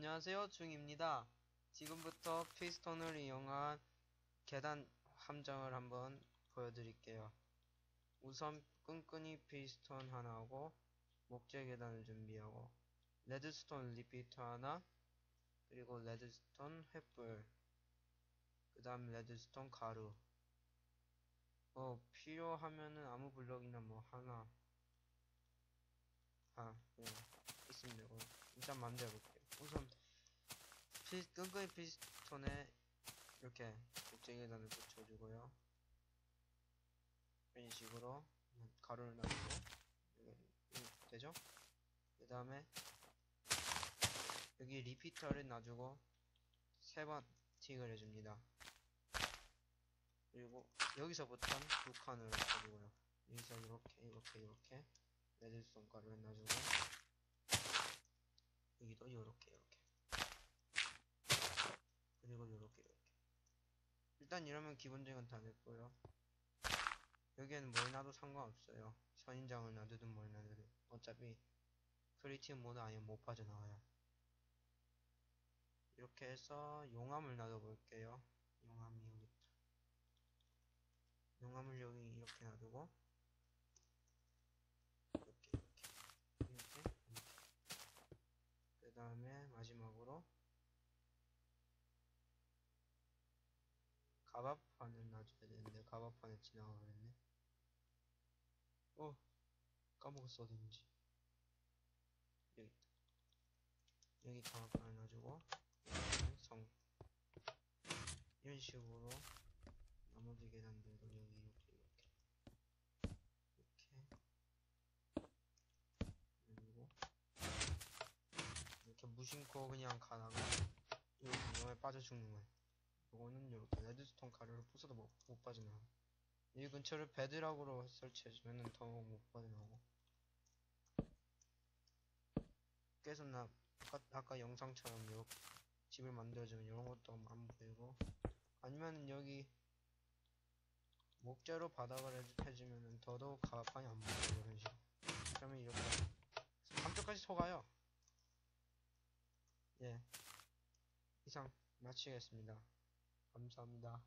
안녕하세요. 중입니다. 지금부터 피스톤을 이용한 계단 함정을 한번 보여드릴게요. 우선 끈끈이 피스톤 하나 하고 목재 계단을 준비하고 레드스톤 리피터 하나 그리고 레드스톤 횃불 그 다음 레드스톤 가루. 어 필요하면은 아무 블럭이나 뭐 하나 아 예. 있으면 되고. 일단 만들어 볼게요. 우선 피, 끈끈이 피스톤에 이렇게 목재 계단을 붙여주고요. 이런 식으로 가루를 놔주고 이렇게 되죠? 그 다음에 여기 리피터를 놔주고 세 번 틱을 해줍니다. 그리고 여기서부터는 두 칸을 해주고요. 여기서 이렇게 이렇게 이렇게 레드스톤 가루를 놔주고 여기도 요렇게 요렇게 그리고 요렇게 요렇게 일단 이러면 기본적인 건 다 됐고요. 여기에는 뭘 놔도 상관없어요. 선인장을 놔두든 뭘 놔두든. 어차피 크리에이티브 모드 아니면 못 빠져나와요. 이렇게 해서 용암을 놔둬 볼게요. 용암이 여기 있다. 용암을 여기 이렇게 놔두고 이렇게 이렇게 이렇게 이렇게. 그 다음에 마지막으로 가바판을 놔줘야 되는데 가바판에 지나가 버렸네. 어 까먹었어 어딘지. 여기 있다. 여기 가바판을 놔주고 성. 이런 식으로 나머지 계단들도 여기 이렇게 이렇게. 이렇게. 그리고 이렇게 무심코 그냥 가다가 여기 용에 빠져 죽는 거예 요. 요거는 이렇게 레드스톤 가루를 부숴도 못, 못 빠져나와. 이 근처를 베드락으로 설치해주면은 더못 빠져나오고. 그래서 나 아까, 영상처럼 요 집을 만들어주면 이런 것도 안 보이고 아니면 여기 목재로 바닥을 해주- 해주면은 더더욱 가판이 안 보이고 이런 식으로. 그러면 이렇게 감쪽까지 속아요. 예. 이상 마치겠습니다. 감사합니다.